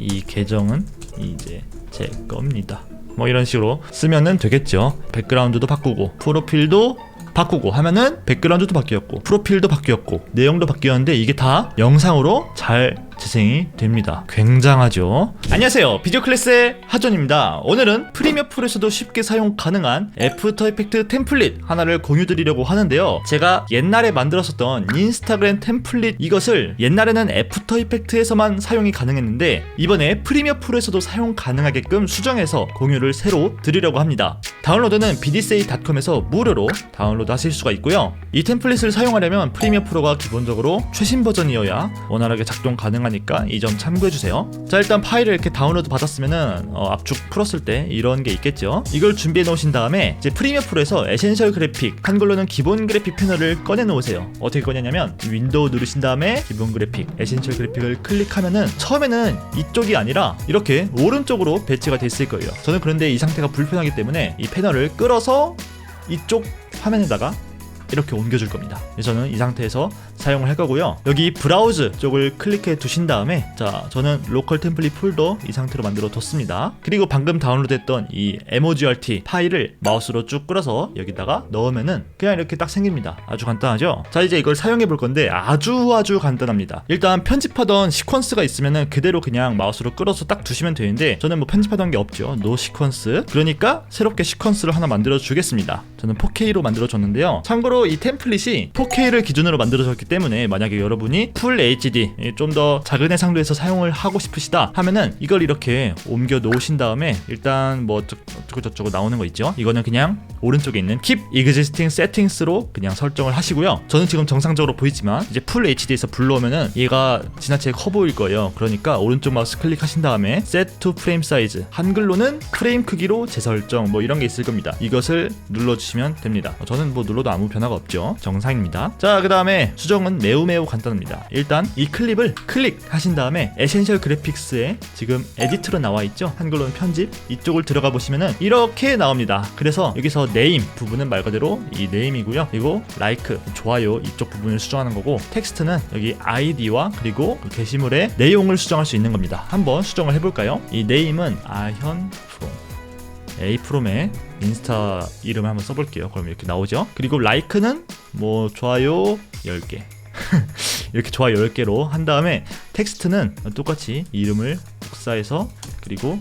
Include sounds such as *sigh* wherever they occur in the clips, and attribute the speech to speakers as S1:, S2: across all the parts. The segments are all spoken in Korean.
S1: 이 계정은 이제 제 겁니다. 뭐 이런 식으로 쓰면은 되겠죠. 백그라운드도 바꾸고 프로필도 바꾸고 하면은 백그라운드도 바뀌었고 프로필도 바뀌었고 내용도 바뀌었는데 이게 다 영상으로 잘 재생이 됩니다. 굉장하죠. 안녕하세요. 비디오 클래스의 하전입니다. 오늘은 프리미어 프로에서도 쉽게 사용 가능한 애프터 이펙트 템플릿 하나를 공유 드리려고 하는데요. 제가 옛날에 만들었었던 인스타그램 템플릿 이것을 옛날에는 애프터 이펙트에서만 사용이 가능했는데 이번에 프리미어 프로에서도 사용 가능하게끔 수정해서 공유를 새로 드리려고 합니다. 다운로드는 bdsa.com에서 무료로 다운로드 하실 수가 있고요. 이 템플릿을 사용하려면 프리미어 프로가 기본적으로 최신 버전이어야 원활하게 작동 가능 하니까 이 점 참고해 주세요. 자 일단 파일을 이렇게 다운로드 받았으면은 어, 압축 풀었을 때 이런 게 있겠죠. 이걸 준비해 놓으신 다음에 이제 프리미어 프로에서 에센셜 그래픽 한글로는 기본 그래픽 패널을 꺼내 놓으세요. 어떻게 꺼내냐면 윈도우 누르신 다음에 기본 그래픽 에센셜 그래픽을 클릭하면은 처음에는 이쪽이 아니라 이렇게 오른쪽으로 배치가 돼 있을 거예요. 저는 그런데 이 상태가 불편하기 때문에 이 패널을 끌어서 이쪽 화면에다가 이렇게 옮겨줄 겁니다. 그래서 저는 이 상태에서 사용을 할 거고요. 여기 브라우즈 쪽을 클릭해 두신 다음에 자 저는 로컬 템플릿 폴더 이 상태로 만들어 뒀습니다. 그리고 방금 다운로드했던 이 MOGRT 파일을 마우스로 쭉 끌어서 여기다가 넣으면은 그냥 이렇게 딱 생깁니다. 아주 간단하죠? 자 이제 이걸 사용해 볼 건데 아주 아주 간단합니다. 일단 편집하던 시퀀스가 있으면은 그대로 그냥 마우스로 끌어서 딱 두시면 되는데 저는 뭐 편집하던 게 없죠. 노 시퀀스. 그러니까 새롭게 시퀀스를 하나 만들어 주겠습니다. 저는 4K로 만들어 줬는데요. 참고로 이 템플릿이 4K를 기준으로 만들어졌기 때문에 만약에 여러분이 풀 HD 좀 더 작은 해상도에서 사용을 하고 싶으시다 하면은 이걸 이렇게 옮겨 놓으신 다음에 일단 뭐 어쩌고 저쩌고 나오는 거 있죠. 이거는 그냥 오른쪽에 있는 Keep Existing Settings로 그냥 설정을 하시고요. 저는 지금 정상적으로 보이지만 이제 풀 HD에서 불러오면은 얘가 지나치게 커 보일 거예요. 그러니까 오른쪽 마우스 클릭하신 다음에 Set to Frame Size 한글로는 프레임 크기로 재설정 뭐 이런 게 있을 겁니다. 이것을 눌러주시면 됩니다. 저는 뭐 눌러도 아무 변화 가 없죠. 정상입니다. 자, 그 다음에 수정은 매우 매우 간단합니다. 일단 이 클립을 클릭하신 다음에 에센셜 그래픽스에 지금 에디트로 나와 있죠. 한글로는 편집 이쪽을 들어가 보시면은 이렇게 나옵니다. 그래서 여기서 네임 부분은 말 그대로 이 네임이고요. 그리고 라이크 좋아요 이쪽 부분을 수정하는 거고 텍스트는 여기 아이디와 그리고 그 게시물의 내용을 수정할 수 있는 겁니다. 한번 수정을 해볼까요? 이 네임은 아현 프롬 에이프롬의 인스타 이름을 한번 써볼게요. 그럼 이렇게 나오죠. 그리고 라이크는 뭐 좋아요 10개. *laughs* 이렇게 좋아요 10개로 한 다음에 텍스트는 똑같이 이름을 복사해서 그리고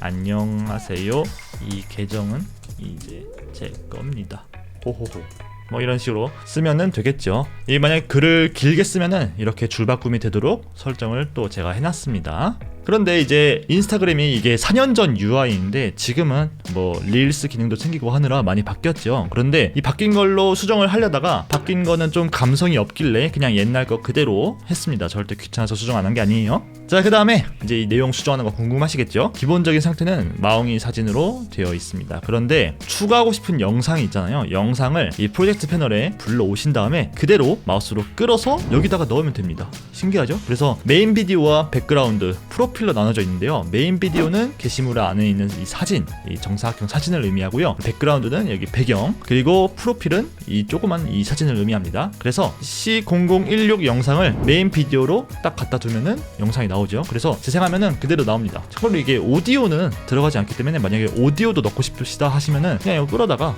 S1: 안녕하세요. 이 계정은 이제 제 겁니다. 호호호. 뭐 이런 식으로 쓰면은 되겠죠. 이 만약 글을 길게 쓰면은 이렇게 줄 바꿈이 되도록 설정을 또 제가 해놨습니다. 그런데 이제 인스타그램이 이게 4년 전 UI인데 지금은 뭐 릴스 기능도 생기고 하느라 많이 바뀌었죠. 그런데 이 바뀐 걸로 수정을 하려다가 바뀐 거는 좀 감성이 없길래 그냥 옛날 거 그대로 했습니다. 절대 귀찮아서 수정 안 한 게 아니에요. 자, 그 다음에 이제 이 내용 수정하는 거 궁금하시겠죠? 기본적인 상태는 마웅이 사진으로 되어 있습니다. 그런데 추가하고 싶은 영상이 있잖아요. 영상을 이 프로젝트 패널에 불러오신 다음에 그대로 마우스로 끌어서 여기다가 넣으면 됩니다. 신기하죠? 그래서 메인 비디오와 백그라운드, 프로필로 나눠져 있는데요. 메인 비디오는 게시물 안에 있는 이 사진, 이 정사각형 사진을 의미하고요. 백그라운드는 여기 배경, 그리고 프로필은 이 조그만 이 사진을 의미합니다. 그래서 C0016 영상을 메인 비디오로 딱 갖다 두면은 영상이 나오죠. 그래서 재생하면은 그대로 나옵니다. 참고로 이게 오디오는 들어가지 않기 때문에 만약에 오디오도 넣고 싶으시다 하시면은 그냥 이거 끌어다가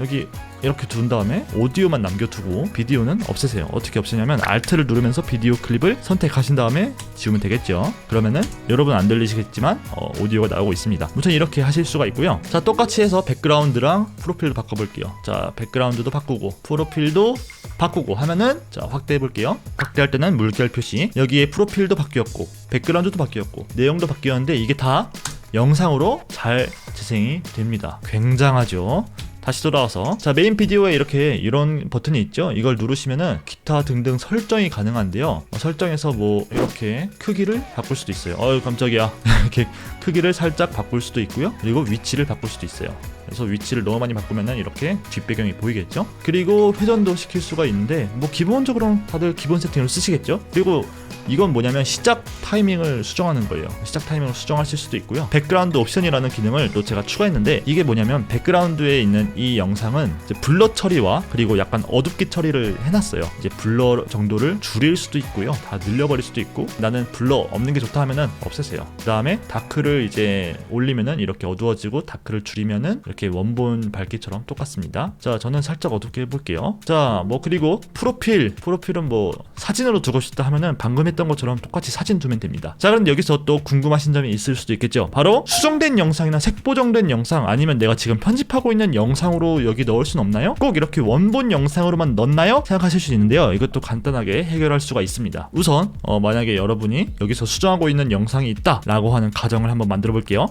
S1: 여기 이렇게 둔 다음에 오디오만 남겨두고 비디오는 없애세요. 어떻게 없애냐면 Alt를 누르면서 비디오 클립을 선택하신 다음에 지우면 되겠죠. 그러면은 여러분 안 들리시겠지만 어, 오디오가 나오고 있습니다. 무튼 이렇게 하실 수가 있고요. 자 똑같이 해서 백그라운드랑 프로필도 바꿔볼게요. 자 백그라운드도 바꾸고 프로필도 바꾸고 하면은 자 확대해 볼게요. 확대할 때는 물결 표시 여기에 프로필도 바뀌었고 백그라운드도 바뀌었고 내용도 바뀌었는데 이게 다 영상으로 잘 재생이 됩니다. 굉장하죠. 다시 돌아와서. 자 메인 비디오에 이렇게 이런 버튼이 있죠? 이걸 누르시면은 기타 등등 설정이 가능한데요. 어, 설정에서 뭐 이렇게 크기를 바꿀 수도 있어요. 어유 깜짝이야. *laughs* 이렇게 크기를 살짝 바꿀 수도 있고요. 그리고 위치를 바꿀 수도 있어요. 그래서 위치를 너무 많이 바꾸면은 이렇게 뒷배경이 보이겠죠? 그리고 회전도 시킬 수가 있는데 뭐 기본적으로는 다들 기본 세팅을 쓰시겠죠? 그리고 이건 뭐냐면 시작 타이밍을 수정하는 거예요. 시작 타이밍을 수정하실 수도 있고요. 백그라운드 옵션이라는 기능을 또 제가 추가했는데 이게 뭐냐면 백그라운드에 있는 이 영상은 이제 블러 처리와 그리고 약간 어둡게 처리를 해놨어요. 이제 블러 정도를 줄일 수도 있고요. 다 늘려버릴 수도 있고 나는 블러 없는 게 좋다 하면은 없애세요. 그 다음에 다크를 이제 올리면은 이렇게 어두워지고 다크를 줄이면은 이렇게 원본 밝기처럼 똑같습니다. 자 저는 살짝 어둡게 해볼게요. 자 뭐 그리고 프로필 프로필은 뭐 사진으로 두고 싶다 하면은 방금 했던 것처럼 똑같이 사진 두면 됩니다. 자 그런데 여기서 또 궁금하신 점이 있을 수도 있겠죠. 바로 수정된 영상이나 색보정된 영상 아니면 내가 지금 편집하고 있는 영상으로 여기 넣을 순 없나요? 꼭 이렇게 원본 영상으로만 넣나요? 생각하실 수 있는데요. 이것도 간단하게 해결할 수가 있습니다. 우선 어, 만약에 여러분이 여기서 수정하고 있는 영상이 있다 라고 하는 가정을 한번 만들어 볼게요.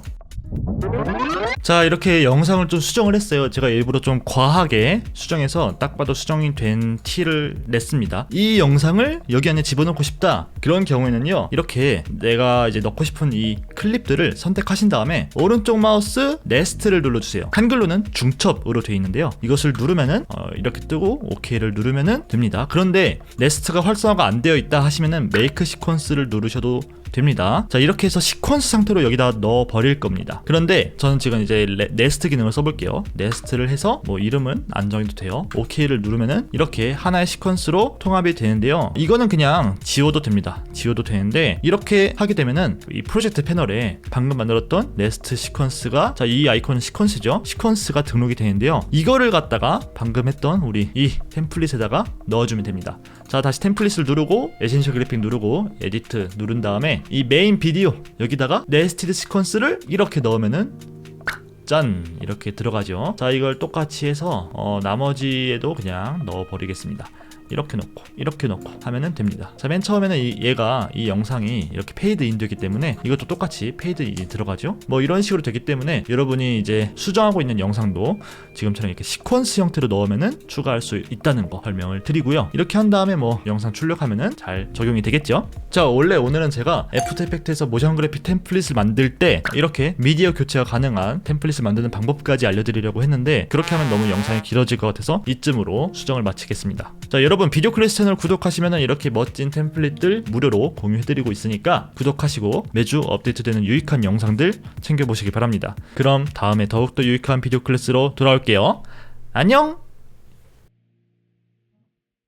S1: 자 이렇게 영상을 좀 수정을 했어요. 제가 일부러 좀 과하게 수정해서 딱 봐도 수정이 된 티를 냈습니다. 이 영상을 여기 안에 집어넣고 싶다. 그런 경우에는요 이렇게 내가 이제 넣고 싶은 이 클립들을 선택하신 다음에 오른쪽 마우스 네스트를 눌러주세요. 한글로는 중첩으로 되어 있는데요. 이것을 누르면은 어, 이렇게 뜨고 OK를 누르면은 됩니다. 그런데 네스트가 활성화가 안 되어 있다 하시면은 메이크 시퀀스를 누르셔도 됩니다. 자 이렇게 해서 시퀀스 상태로 여기다 넣어 버릴 겁니다. 그런데 저는 지금 이제 레, 네스트 기능을 써볼게요. 네스트를 해서 뭐 이름은 안 정해도 돼요. OK를 누르면은 이렇게 하나의 시퀀스로 통합이 되는데요. 이거는 그냥 지워도 됩니다. 지워도 되는데 이렇게 하게 되면은 이 프로젝트 패널에 방금 만들었던 네스트 시퀀스가 자 이 아이콘은 시퀀스죠. 시퀀스가 등록이 되는데요. 이거를 갖다가 방금 했던 우리 이 템플릿에다가 넣어주면 됩니다. 자 다시 템플릿을 누르고 에센셜 그래픽 누르고 에디트 누른 다음에 이 메인 비디오 여기다가 네스티드 시퀀스를 이렇게 넣으면은 짠! 이렇게 들어가죠. 자 이걸 똑같이 해서 어, 나머지에도 그냥 넣어 버리겠습니다 이렇게 놓고 이렇게 놓고 하면은 됩니다. 자 맨 처음에는 이, 얘가 이 영상이 이렇게 페이드 인 되기 때문에 이것도 똑같이 페이드 인 들어가죠? 뭐 이런 식으로 되기 때문에 여러분이 이제 수정하고 있는 영상도 지금처럼 이렇게 시퀀스 형태로 넣으면은 추가할 수 있다는 거 설명을 드리고요. 이렇게 한 다음에 뭐 영상 출력하면은 잘 적용이 되겠죠? 자 원래 오늘은 제가 애프터 이펙트에서 모션 그래픽 템플릿을 만들 때 이렇게 미디어 교체가 가능한 템플릿을 만드는 방법까지 알려드리려고 했는데 그렇게 하면 너무 영상이 길어질 것 같아서 이쯤으로 수정을 마치겠습니다. 자 여러분 비디오 클래스 채널 구독하시면 이렇게 멋진 템플릿들 무료로 공유해드리고 있으니까 구독하시고 매주 업데이트되는 유익한 영상들 챙겨보시기 바랍니다. 그럼 다음에 더욱더 유익한 비디오 클래스로 돌아올게요. 안녕